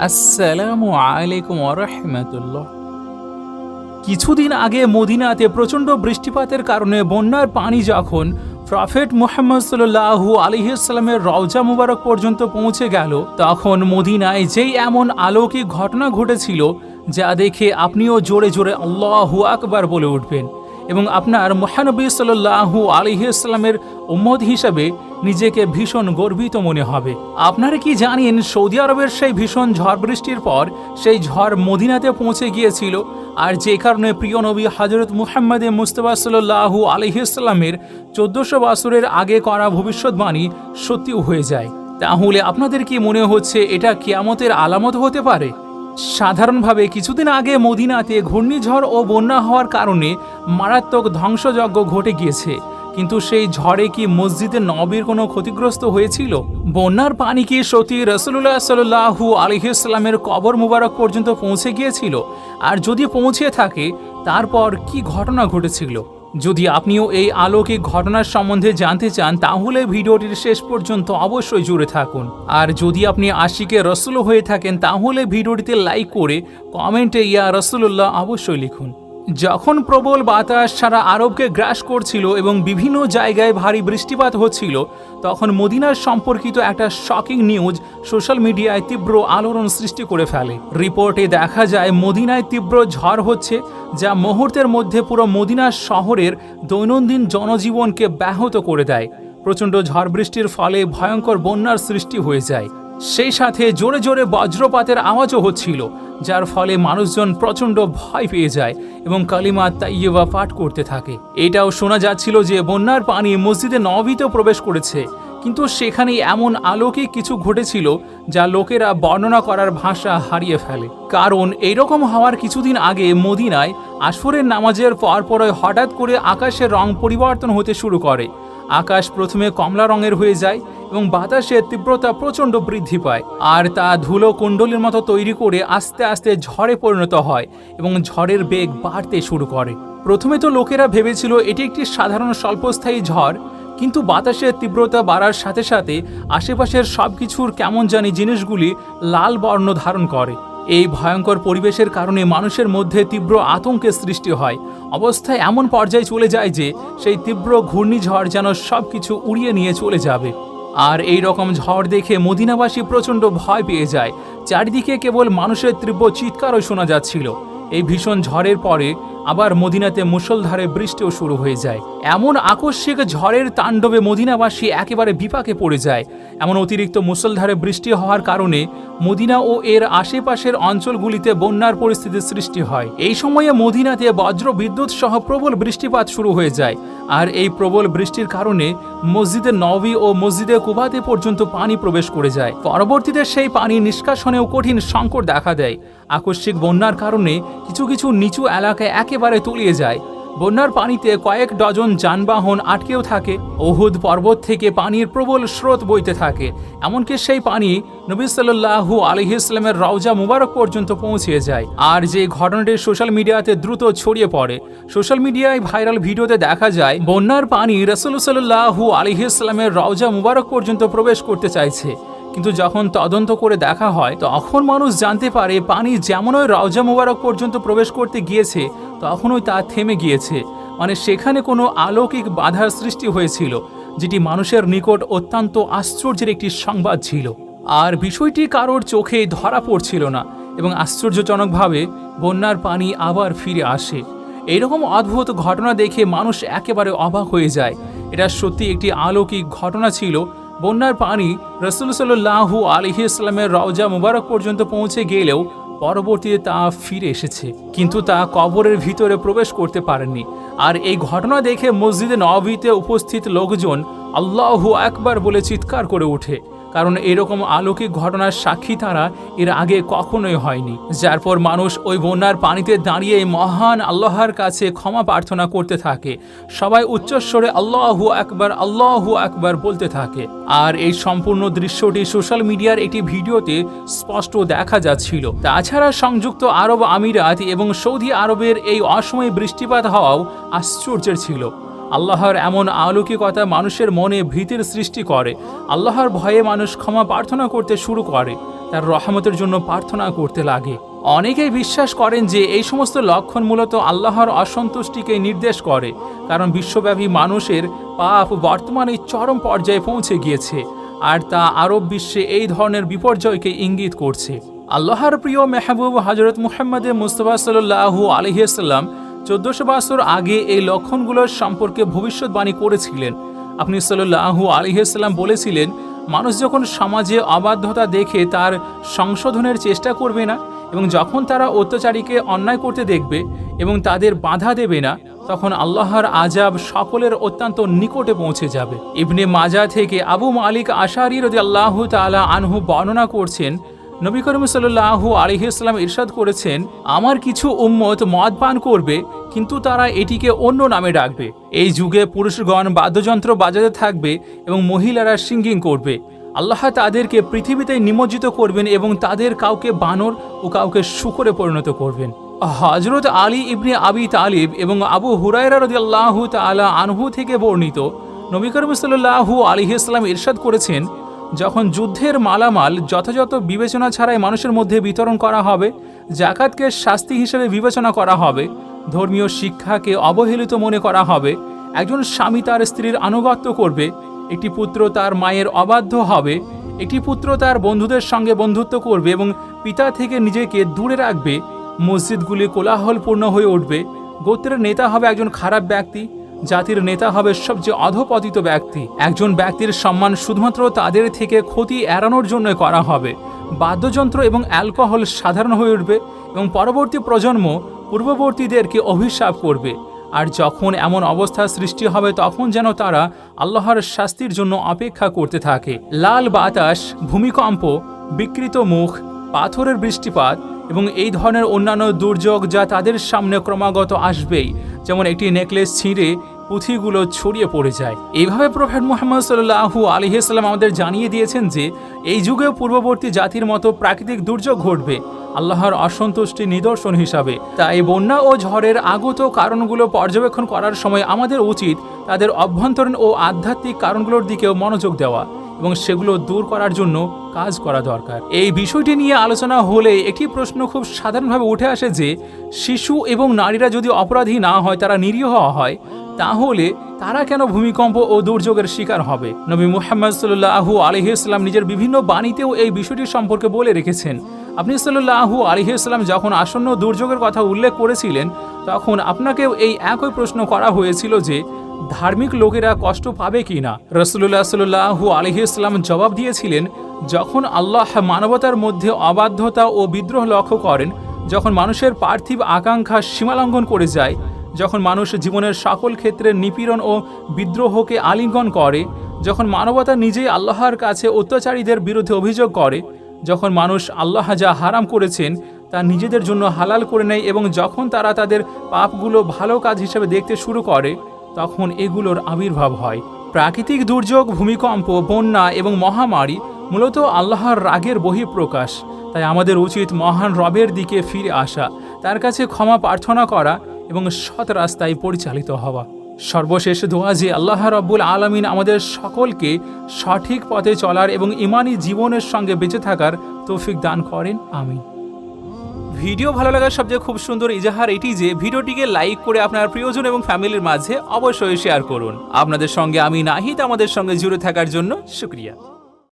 আসসালামু আলাইকুম কিছুদিন আগে মদিনাতে প্রচণ্ড বৃষ্টিপাতের কারণে বন্যার পানি যখন প্রফেট মুহাম্মদ সাল্লাহু আলিহাস্লামের রওজা মুবারক পর্যন্ত পৌঁছে গেল, তখন মদিনায় যেই এমন আলৌকিক ঘটনা ঘটেছিল, যা দেখে আপনিও জোরে জোরে আল্লাহু আকবার বলে উঠবেন। এবং আপনার মহানবী সাল্লাহু আলিহাস্লামের উম্মদ হিসাবে নিজেকে ভীষণ গর্বিত মনে হবে। আপনারা কি জানেন সৌদি আরবের সেই ভীষণ ঝড় বৃষ্টির পর সেই ঝড় মদিনাতে পৌঁছে গিয়েছিল? আর যে কারণে প্রিয় নবী হজরত মুহাম্মদে মুস্তফা সাল্লাহু আলহিসাল্লামের চোদ্দশো বছরের আগে করা ভবিষ্যৎবাণী সত্যিও হয়ে যায়। তাহলে আপনাদের কি মনে হচ্ছে এটা কিয়ামতের আলামত হতে পারে? সাধারণভাবে কিছুদিন আগে মদিনাতে ঘূর্ণিঝড় ও বন্যা হওয়ার কারণে মারাত্মক ধ্বংসযজ্ঞ ঘটে গিয়েছে। কিন্তু সেই ঝড়ে কি মসজিদে নবীর কোনো ক্ষতিগ্রস্ত হয়েছিল? বন্যার পানি কি সতী রসুল্লাহ সাল্লাহু আলহিসাল্লামের কবর মুবারক পর্যন্ত পৌঁছে গিয়েছিল? আর যদি পৌঁছে থাকে, তারপর কি ঘটনা ঘটেছিল? যদি আপনিও এই আলৌকিক ঘটনার সম্বন্ধে জানতে চান, তাহলে ভিডিওটির শেষ পর্যন্ত অবশ্যই জুড়ে থাকুন। আর যদি আপনি আশিকে রসুল হয়ে থাকেন, তাহলে ভিডিওটিতে লাইক করে কমেন্টে ইয়া রসুল্লাহ অবশ্যই লিখুন। যখন প্রবল বাতাস সারা আরবকে গ্রাস করছিল এবং বিভিন্ন জায়গায় ভারী বৃষ্টিপাত হচ্ছিল, তখন মদিনার সম্পর্কিত একটা শকিং নিউজ সোশ্যাল মিডিয়ায় তীব্র আলোড়ন সৃষ্টি করে ফেলে। রিপোর্টে দেখা যায়, মদিনায় তীব্র ঝড় হচ্ছে, যা মুহূর্তের মধ্যে পুরো মদিনা শহরের দৈনন্দিন জনজীবনকে ব্যাহত করে দেয়। প্রচণ্ড ঝড় বৃষ্টির ফলে ভয়ঙ্কর বন্যার সৃষ্টি হয়ে যায়। সেই সাথে জোরে জোরে বজ্রপাতের আওয়াজও হচ্ছিল, যার ফলে মানুষজন প্রচণ্ড ভয় পেয়ে যায় এবং কালিমা তাইয়েবা পাঠ করতে থাকে। এটাও শোনা যাচ্ছিল যে বন্যার পানি মসজিদে নবীতেও প্রবেশ করেছে, কিন্তু সেখানে এমন আলোকিক কিছু ঘটেছিল যা লোকেরা বর্ণনা করার ভাষা হারিয়ে ফেলে। কারণ এইরকম হওয়ার কিছুদিন আগে মদিনায় আসরের নামাজের পরপরই হঠাৎ করে আকাশের রং পরিবর্তন হতে শুরু করে আকাশ প্রথমে কমলা রঙের হয়ে যায় এবং বাতাসের তীব্রতা প্রচণ্ড বৃদ্ধি পায়। আর তা ধুলো কুণ্ডলীর মতো তৈরি করে আস্তে আস্তে ঝড়ে পরিণত হয় এবং ঝড়ের বেগ বাড়তে শুরু করে। প্রথমে তো লোকেরা ভেবেছিল এটি একটি সাধারণ স্বল্পস্থায়ী ঝড়, কিন্তু বাতাসের তীব্রতা বাড়ার সাথে সাথে আশেপাশের সব কিছুর কেমন জানি জিনিসগুলি লাল বর্ণ ধারণ করে। এই ভয়ঙ্কর পরিবেশের কারণে মানুষের মধ্যে তীব্র আতঙ্কের সৃষ্টি হয়। অবস্থা এমন পর্যায়ে চলে যায় যে, সেই তীব্র ঘূর্ণিঝড় যেন সব কিছু উড়িয়ে নিয়ে চলে যাবে। আর এই রকম ঝড় দেখে মদিনাবাসী প্রচণ্ড ভয় পেয়ে যায়। চারিদিকে কেবল মানুষের তীব্র চিৎকারও শোনা যাচ্ছিল। এই ভীষণ ঝড়ের পরে আবার মদিনাতে মুষলধারে বৃষ্টিও শুরু হয়ে যায়। এমন আকস্মিক ঝড়ের তাণ্ডবে মদিনাবাসী একেবারে বিপাকে পড়ে যায়। এমন অতিরিক্ত মুষলধারে বৃষ্টি হওয়ার কারণে মদিনা ও এর আশেপাশের অঞ্চলগুলিতে বন্যার পরিস্থিতির সৃষ্টি হয়। এই সময়ে মদিনাতে বজ্র বিদ্যুৎ সহ প্রবল বৃষ্টিপাত শুরু হয়ে যায়। আর এই প্রবল বৃষ্টির কারণে মসজিদে নবী ও মসজিদে কুবাতে পর্যন্ত পানি প্রবেশ করে যায়। পরবর্তীতে সেই পানি নিষ্কাশনেও কঠিন সংকট দেখা দেয়। আকস্মিক বন্যার কারণে কিছু কিছু নিচু এলাকায় একেবারে তলিয়ে যায়। বন্যার পানিতে কয়েক ডজন যানবাহন আটকেও থাকে। ওহুদ পর্বত থেকে পানির প্রবল স্রোত বইতে থাকে। এমনকি সেই পানি নবী সাল্লাহু আলহি ইসলামের রওজা মুবারক পর্যন্ত পৌঁছে যায়। আর যে ঘটনাটি সোশ্যাল মিডিয়াতে দ্রুত ছড়িয়ে পড়ে, সোশ্যাল মিডিয়ায় ভাইরাল ভিডিওতে দেখা যায়, বন্যার পানি রসুল সাল্লাহু আলহি ইসলামের রওজা মুবারক পর্যন্ত প্রবেশ করতে চাইছে। কিন্তু যখন তদন্ত করে দেখা হয়, তখন মানুষ জানতে পারে পানি যেমনই রওজা মুবারক পর্যন্ত প্রবেশ করতে গিয়েছে, তখনই তা থেমে গিয়েছে। মানে সেখানে কোনো আলৌকিক বাধার সৃষ্টি হয়েছিল, যেটি মানুষের নিকট অত্যন্ত আশ্চর্যের একটি সংবাদ ছিল। আর বিষয়টি কারোর চোখে ধরা পড়ছিল না এবং আশ্চর্যজনকভাবে বন্যার পানি আবার ফিরে আসে। এইরকম অদ্ভুত ঘটনা দেখে মানুষ একেবারে অবাক হয়ে যায়। এটা সত্যি একটি আলৌকিক ঘটনা ছিল বন্যার পানি রসুল সাল্লাহু আলহি ইসলামের রওজা মুবারক পর্যন্ত পৌঁছে গেলেও পরবর্তীতে তা ফিরে এসেছে। কিন্তু তা কবরের ভিতরে প্রবেশ করতে পারেননি। আর এই ঘটনা দেখে মসজিদে নবীতে উপস্থিত লোকজন আল্লাহু একবার বলে চিৎকার করে ওঠে। কারণ এরকম আলৌকিক ঘটনার সাক্ষী তারা এর আগে কখনোই হয়নি। যার পর মানুষ ওই বন্যার পানিতে দাঁড়িয়ে মহান আল্লাহর কাছে ক্ষমা প্রার্থনা করতে থাকে। সবাই উচ্চস্বরে আল্লাহু একবার আল্লাহু একবার বলতে থাকে। আর এই সম্পূর্ণ দৃশ্যটি সোশ্যাল মিডিয়ার একটি ভিডিওতে স্পষ্ট দেখা যাচ্ছিল। তাছাড়া সংযুক্ত আরব আমিরাত এবং সৌদি আরবের এই অসময়ে বৃষ্টিপাত হওয়াও আশ্চর্যের ছিল। আল্লাহর এমন আলৌকিকতা মানুষের মনে ভীতির সৃষ্টি করে। আল্লাহর ভয়ে মানুষ ক্ষমা প্রার্থনা করতে শুরু করে। তার রহমতের জন্য প্রার্থনা করতে লাগে। অনেকেই বিশ্বাস করেন যে এই সমস্ত লক্ষণ মূলত আল্লাহর অসন্তুষ্টিকে নির্দেশ করে, কারণ বিশ্বব্যাপী মানুষের পাপ বর্তমানে চরম পর্যায়ে পৌঁছে গিয়েছে, আর তা আরব বিশ্বে এই ধরনের বিপর্যয়কে ইঙ্গিত করছে। আল্লাহর প্রিয় মেহবুব হজরত মুহাম্মদে মুস্তফা সাল্লাহু আলহিসাল্লাম চোদ্দশো বছর আগে এই লক্ষণগুলোর সম্পর্কে ভবিষ্যৎবাণী করেছিলেন। আপনি সাল্লাহু আলহিসাল্লাম বলেছিলেন, মানুষ যখন সমাজে অবাধ্যতা দেখে তার সংশোধনের চেষ্টা করবে না এবং যখন তারা অত্যাচারীকে অন্যায় করতে দেখবে এবং তাদের বাধা দেবে না, তখন আল্লাহর আজাব সকলের অত্যন্ত নিকটে পৌঁছে যাবে। ইবনে মাজা থেকে আবু মালিক আশারি রদি আল্লাহ তালা আনহু বর্ণনা করছেন নবী করিম সাল্লাহ আলহিসাল্লাম ইরশাদ করেছেন, আমার কিছু উম্মত মদ পান করবে, কিন্তু তারা এটিকে অন্য নামে ডাকবে। এই যুগে পুরুষগণ বাদ্যযন্ত্র বাজাতে থাকবে এবং মহিলারা সিঙ্গিং করবে। আল্লাহ তাদেরকে পৃথিবীতে নিমজ্জিত করবেন এবং তাদের কাউকে বানর ও কাউকে শুকরে পরিণত করবেন। হজরত আলী ইবনে আবি তালিব এবং আবু হুরায়রা রদি আল্লাহ তালা আনহু থেকে বর্ণিত, নবী করিম সাল্লাহু আলিহাস্লাম ইরশাদ করেছেন যখন যুদ্ধের মালামাল যথাযথ বিবেচনা ছাড়াই মানুষের মধ্যে বিতরণ করা হবে, জাকাতকে শাস্তি হিসেবে বিবেচনা করা হবে, ধর্মীয় শিক্ষাকে অবহেলিত মনে করা হবে, একজন স্বামী তার স্ত্রীর আনুগত্য করবে, একটি পুত্র তার মায়ের অবাধ্য হবে, একটি পুত্র তার বন্ধুদের সঙ্গে বন্ধুত্ব করবে এবং পিতা থেকে নিজেকে দূরে রাখবে, মসজিদগুলি কোলাহলপূর্ণ হয়ে উঠবে, গোত্রের নেতা হবে একজন খারাপ ব্যক্তি জাতির নেতা হবে সবচেয়ে অধপতিত ব্যক্তি। একজন ব্যক্তির সম্মান শুধুমাত্র তাদের থেকে ক্ষতি এড়ানোর জন্য করা হবে। বাদ্যযন্ত্র এবং অ্যালকোহল সাধারণ হয়ে উঠবে এবং পরবর্তী প্রজন্ম পূর্ববর্তীদেরকে অভিশাপ করবে। আর যখন এমন অবস্থা সৃষ্টি হবে, তখন যেন তারা আল্লাহর শাস্তির জন্য অপেক্ষা করতে থাকে। লাল বাতাস, ভূমিকম্প, বিকৃত মুখ পাথরের বৃষ্টিপাত এবং এই ধরনের অন্যান্য দুর্যোগ যা তাদের সামনে ক্রমাগত আসবেই, যেমন একটি নেকলেস ছিঁড়ে পুঁথিগুলো ছড়িয়ে পড়ে যায়। এইভাবে প্রফেট মোহাম্মদ সাল্লাহু আলহিসাল্লাম আমাদের জানিয়ে দিয়েছেন যে, এই যুগেও পূর্ববর্তী জাতির মতো প্রাকৃতিক দুর্যোগ ঘটবে, আল্লাহর অসন্তুষ্টি নিদর্শন হিসাবে। তাই বন্যা ও ঝড়ের আগত কারণগুলো পর্যবেক্ষণ করার সময় আমাদের উচিত তাদের অভ্যন্তরীণ ও আধ্যাত্মিক কারণগুলোর দিকেও মনোযোগ দেওয়া। এবং সেগুলো দূর করার জন্য কাজ করা দরকার। এই বিষয়টি নিয়ে আলোচনা হলে একটি প্রশ্ন খুব সাধারণভাবে উঠে আসে যে, শিশু এবং নারীরা যদি অপরাধী না হয়, তারা নিরীহ হয়, তাহলে তারা কেন ভূমিকম্প ও দুর্যোগের শিকার হবে? নবী মুহাম্মদ সাল্লাহু আলহিউসলাম নিজের বিভিন্ন বাণীতেও এই বিষয়টি সম্পর্কে বলে রেখেছেন। আপনি সাল্লাহু আলহিউসলাম যখন আসন্ন দুর্যোগের কথা উল্লেখ করেছিলেন, তখন আপনাকেও এই একই প্রশ্ন করা হয়েছিল যে, ধার্মিক লোকেরা কষ্ট পাবে কি না রসুল্লাহ সাল্লাহু আলহিউসলাম জবাব দিয়েছিলেন, যখন আল্লাহ মানবতার মধ্যে অবাধ্যতা ও বিদ্রোহ লক্ষ্য করেন, যখন মানুষের পার্থিব আকাঙ্ক্ষা সীমালঙ্ঘন করে যায়, যখন মানুষ জীবনের সকল ক্ষেত্রে নিপীড়ন ও বিদ্রোহকে আলিঙ্গন করে, যখন মানবতা নিজেই আল্লাহর কাছে অত্যাচারীদের বিরুদ্ধে অভিযোগ করে যখন মানুষ আল্লাহ যা হারাম করেছেন, তা নিজেদের জন্য হালাল করে নেয় এবং যখন তারা তাদের পাপগুলো ভালো কাজ হিসেবে দেখতে শুরু করে, তখন এগুলোর আবির্ভাব হয়। প্রাকৃতিক দুর্যোগ, ভূমিকম্প, বন্যা এবং মহামারী মূলত আল্লাহর রাগের বহিঃপ্রকাশ। তাই আমাদের উচিত মহান রবের দিকে ফিরে আসা, তার কাছে ক্ষমা প্রার্থনা করা এবং সৎ রাস্তায় পরিচালিত হওয়া। সর্বশেষ দোয়া যে আল্লাহ রব্বুল আলমিন আমাদের সকলকে সঠিক পথে চলার এবং ইমানি জীবনের সঙ্গে বেঁচে থাকার তৌফিক দান করেন আমি ভিডিও ভালো লাগার সবচেয়ে খুব সুন্দর ইজাহার এটি যে ভিডিওটিকে লাইক করে আপনার প্রিয়জন এবং ফ্যামিলির মাঝে অবশ্যই শেয়ার করুন। আপনাদের সঙ্গে আমি নাহিদ, আমাদের সঙ্গে জুড়ে থাকার জন্য শুক্রিয়া।